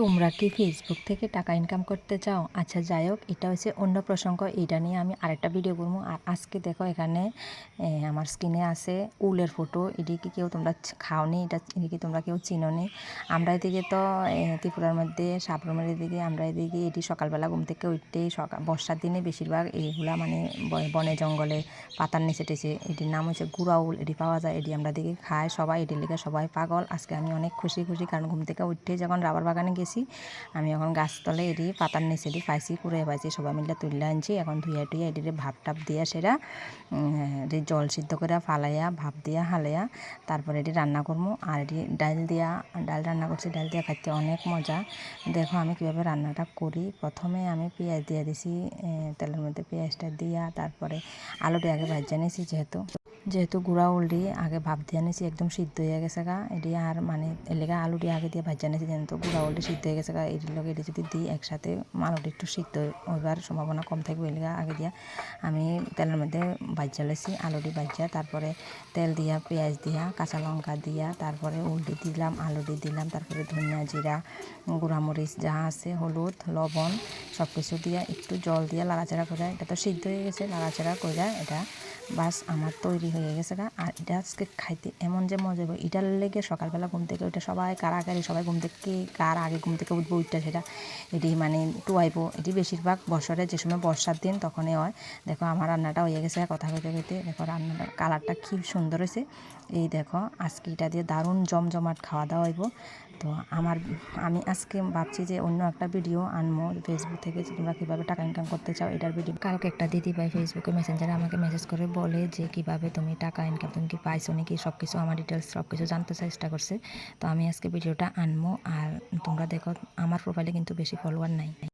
তোমরা কি ফেসবুক থেকে টাকা ইনকাম করতে চাও? আচ্ছা যাই হোক, এটা হচ্ছে অন্য প্রসঙ্গ। এটা নিয়ে আমি আরেকটা ভিডিও করব। আর আজকে দেখো এখানে আমার স্ক্রিনে আছে উলের ফটো এদিকে কেউ তোমরা খাওনি, এটা এদিকে তোমরা কেউ চিনোনি। আমরা এদিকে তো ত্রিপুরার মধ্যে সাবরমের এদিকে আমরা এদিকে এটি সকালবেলা ঘুম থেকে উঠতে সকাল বর্ষার দিনে বেশিরভাগ এইগুলা মানে বনে জঙ্গলে পাতার নিচে টেছে। এটির নাম হচ্ছে গুড়া উল। এটি পাওয়া যায়, এটি আমরা দিকে খায় সবাই, এটির লিগে সবাই পাগল। আজকে আমি অনেক খুশি খুশি, কারণ ঘুম থেকে উঠতে যখন রাবার বাগানে গেছি আমি এখন গাছতলে এটি পাতার নিচে দিয়ে পাইছি কুড়ে পাইছি, সবাই মিলে তুলে আনছি। এখন ধুইয়া টুইয়া এটিরে ভাপ টাপ দিয়া এটি জল সিদ্ধ করে ফালাইয়া, ভাপ দিয়া হালাইয়া, তারপরে এটি রান্না করব আর এটি ডাল দিয়া ডাল রান্না করছি ডাল দিয়া খাইতে অনেক মজা। দেখো আমি কীভাবে রান্নাটা করি। প্রথমে আমি পেঁয়াজ দিয়ে দিছি তেলের মধ্যে পেঁয়াজটা দিয়া, তারপরে আলুটা আগে ভাজা নিয়েছি যেহেতু। যেহেতু গুঁড়া উলডি, আগে ভাপ দিয়ে নিয়েছি একদম সিদ্ধ হয়ে গেছে গা। এটি আর মানে এলাকা আলুটি আগে দিয়ে ভাজা নিয়েছি যেহেতু গুঁড়া উলডি সিদ্ধ হয়ে গেছে গা, এটির লোক এটি যদি দিই একসাথে, আলুটি একটু সিদ্ধ হইবার সম্ভাবনা কম থাকবে এলাকা আগে দিয়া। আমি তেলের মধ্যে ভাজা লেছি আলুটি ভাজা, তারপরে তেল দিয়া, পেঁয়াজ দিয়া, কাঁচা লঙ্কা দিয়া, তারপরে উলডি দিলাম আলু আলুটি দিলাম, তারপরে ধনিয়া জিরা, গুঁড়ামরিচ যা আছে, হলুদ, লবণ সব কিছু দিয়া একটু জল দিয়া, লাড়াচাড়া করে, এটা তো সিদ্ধ হয়ে গেছে, লাড়াচাড়া করে এটা বাস আমার তৈরি হয়ে গেছে গা। আর এটা আজকে খাইতে এমন যে মজা হবে এটার লেগে সকালবেলা ঘুম থেকে ওইটা সবাই কারাকারি সবাই ঘুম থেকে কার আগে ঘুম থেকে উঠবো ওইটা সেটা এটি মানে টুয়াইবো। এটি বেশিরভাগ বছরে যে সময় বর্ষার দিন তখনই হয়। দেখো আমার রান্নাটা হয়ে গেছে কথা কইতে কইতে দেখো রান্নাটার কালারটা খুব সুন্দর হয়েছে। এই দেখো, আজকে এটা দিয়ে দারুণ জমজমাট খাওয়া দাওয়া হইব। তো আমার, আমি আজকে ভাবছি যে অন্য একটা ভিডিও আনব ফেসবুক থেকে যে তোমরা কীভাবে টাকা ইনকাম করতে চাও, এটার ভিডিও কালকে একটা দিদি ভাই ফেসবুকে মেসেঞ্জারে আমাকে মেসেজ করে বলে যে, কীভাবে তুমি টাকা ইনকাম তুমি কি পাইছো নাকি? সব কিছু আমার ডিটেলস সব কিছু জানতে চেষ্টা করছে। তো আমি আজকে ভিডিওটা আনব আর তোমরা দেখো, আমার প্রোফাইলে কিন্তু বেশি ফলোয়ার নাই।